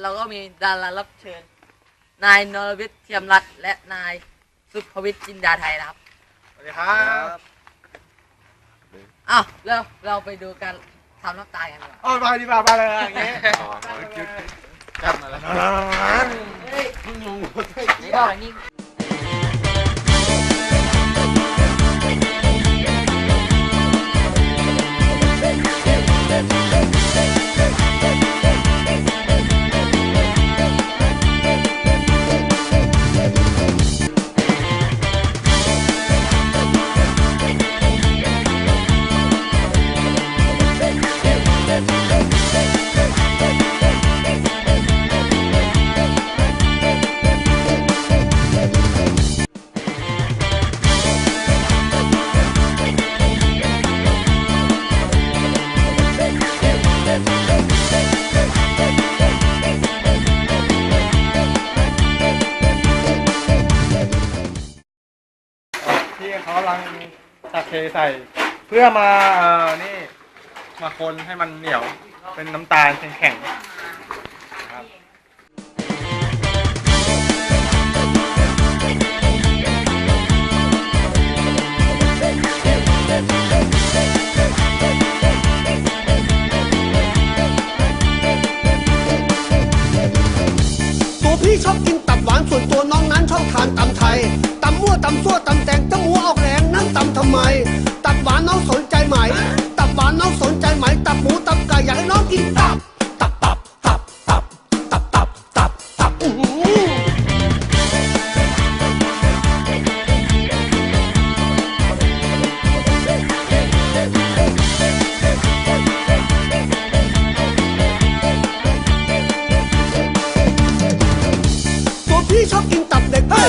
เราก็มีดารารับเชิญ นายนรวิทย์เทียมรัตน์และนายสุภวิทย์จินดาไทยนะครับสวัสดีครับอ้าวเราเราไปดูการทำน้ำตาลกันดีกว่าอ๋อมาดีกว่ามาเลยอย่างงี้จับ เทใส่เพื่อมาเอ่อนี่มาคนให้มันเหนียวเป็นน้ำตาลแข็งๆ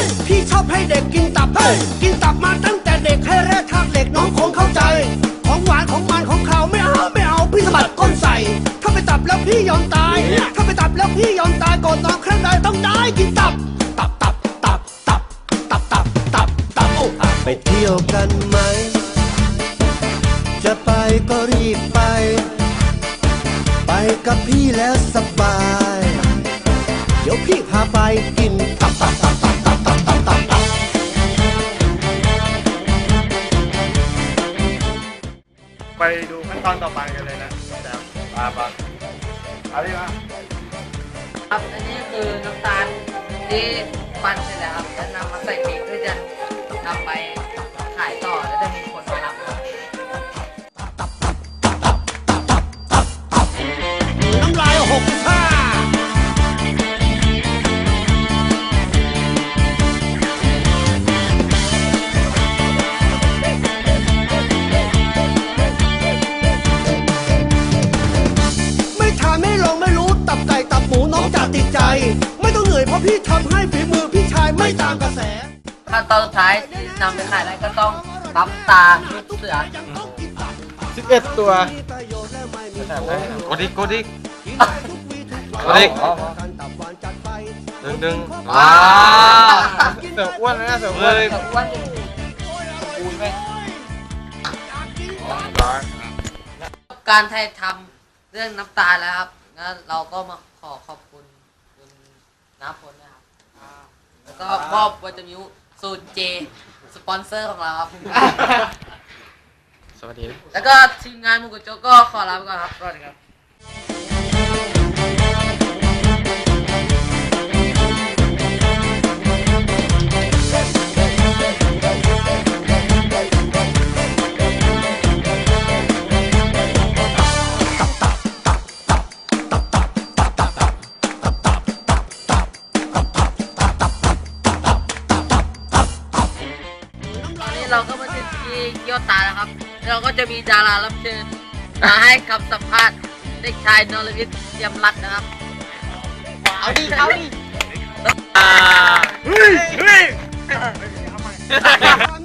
ยพี่ชอบให้เด็กกินตับเฮ้ยกินตับมาตั้งแต่เด็กให้แรกทางเด็กน้องคงเข้าใจ ของหวานของมันของเขาไม่เอาไม่เอาพี่สะบัดก้นใส่ถ้าไปตับแล้วพี่ยอมตายถ้าไปตับแล้วพี่ยอมตายก่อนนอนครั้งใดต้องได้กินตับ ตับตับตับตับตับตับตับตับโอ้ไปเที่ยวกันไหม จะไปก็รีบไป ไปกับพี่แล้วสบาย เดี๋ยวพี่พาไปกินตับตับตับตับตับ ต่อไปกันเลยนะเดี๋ยวมาปะเอาดิมาครับ อันนี้คือน้ำตาลที่ปั่นเสร็จแล้วครับจะนำมาใส่ปีกเพื่อจะนำไป นื่อยเพราะพี่ทำให้ฝีมือพี่ชายไม่ตามกระแสขั้นตอนสุดท้ายนำไปขายได้ก็ต้องปั๊มตาลูกเสือสิบเอ็ดตัวกดอีกกดอีกกดอีกดึงดึงว้าเสืออ้วนนะเสืออ้วเฮ้นยแต่ว่าปูนไหมการไทยทำเรื่องน้ำตาลแล้วครับงั้นเราก็มาขอขอบคุณคุณ น้าพลนะครับแล้วก็มอบวิตามิวสูตรเจสปอนเซอร์ของเราครับ สวัสดีแล้วก็ทีมงานมุกุโจกก็ขอลาไปก่อนครับสวัสดีครับ ที่เกียวตาแล้วครับ เราก็จะมีดารารับเชิญมาให้คำสัมภาษณ์เด็กชายนรวิทย์เทียมรัตน์นะครับ เอาดิเอาดิเฮ้ยเฮ้ย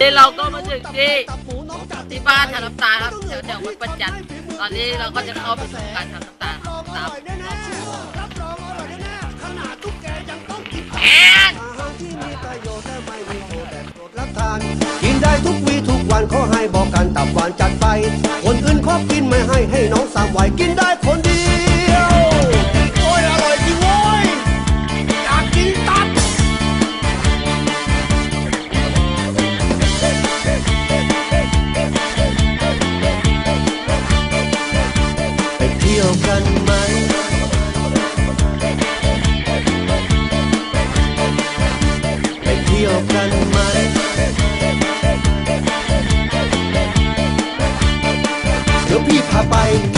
นี่เราก็มาถึงที่ที่บ้านทำน้ำตาลครับแถวแถววัดประจันทร์ตอนนี้เราก็จะเข้าไปสู่การทำน้ำตาลตามรับรองอร่อยแน่ๆขนาดตุ๊กแกยังต้องกินแอนอาหารที่มีประโยชน์และไม่มีโทษแต่โปรดรับทานกินได้ทุกวีทุกวันขอให้ บหวานจัดไป คนอื่นขอกินไม่ให้ให้น้องสามวัยกิน Rapaz,